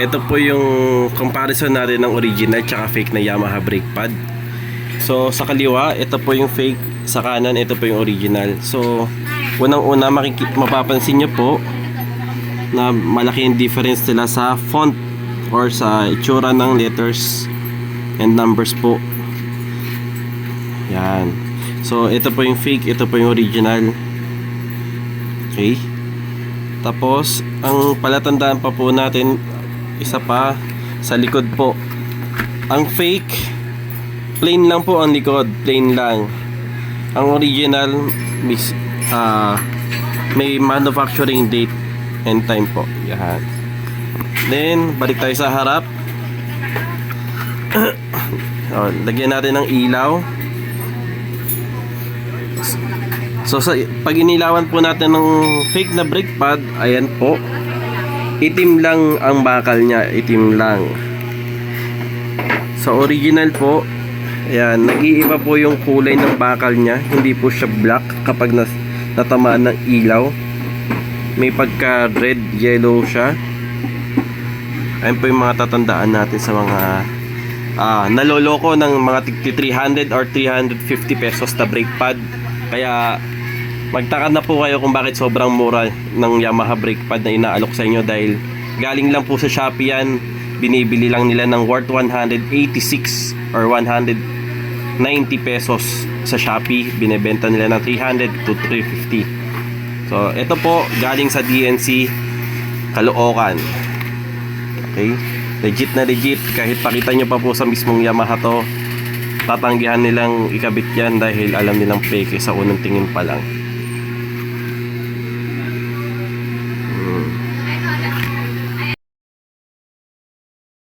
ito po yung comparison natin ng original tsaka fake na Yamaha brake pad. So sa kaliwa, ito po yung fake, sa kanan ito po yung original. So unang-una makiki- mapapansin nyo po na malaki yung difference nila sa font or sa itsura ng letters and numbers po. Yan. So ito po yung fake, ito po yung original. Okay. Tapos, ang palatandaan pa po natin, isa pa, sa likod po. Ang fake, plain lang po ang likod, plain lang. Ang original, mis, ah, may manufacturing date and time po. Yan. Then, balik tayo sa harap. oh, lagyan natin ng ilaw. So sa pag inilawan po natin ng fake na brake pad, ayan po. Itim lang ang bakal niya, itim lang. Sa original po, ayan, nag-iiba po yung kulay ng bakal niya, hindi po siya black kapag nas, natamaan ng ilaw. May pagka red, yellow siya. Ayan po yung mga tatandaan natin sa mga ah, naloloko ng mga tig 300 or 350 pesos na brake pad. Kaya magtaka na po kayo kung bakit sobrang mura ng Yamaha brake pad na inaalok sa inyo dahil galing lang po sa Shopee yan. Binibili lang nila ng worth 186 or 190 pesos sa Shopee. Binebenta nila ng 300 to 350. So, ito po galing sa DNC Caloocan. Okay? Legit na legit. Kahit pakita nyo pa po sa mismong Yamaha to, tatanggihan nilang ikabit yan dahil alam nilang fake sa unang tingin pa lang.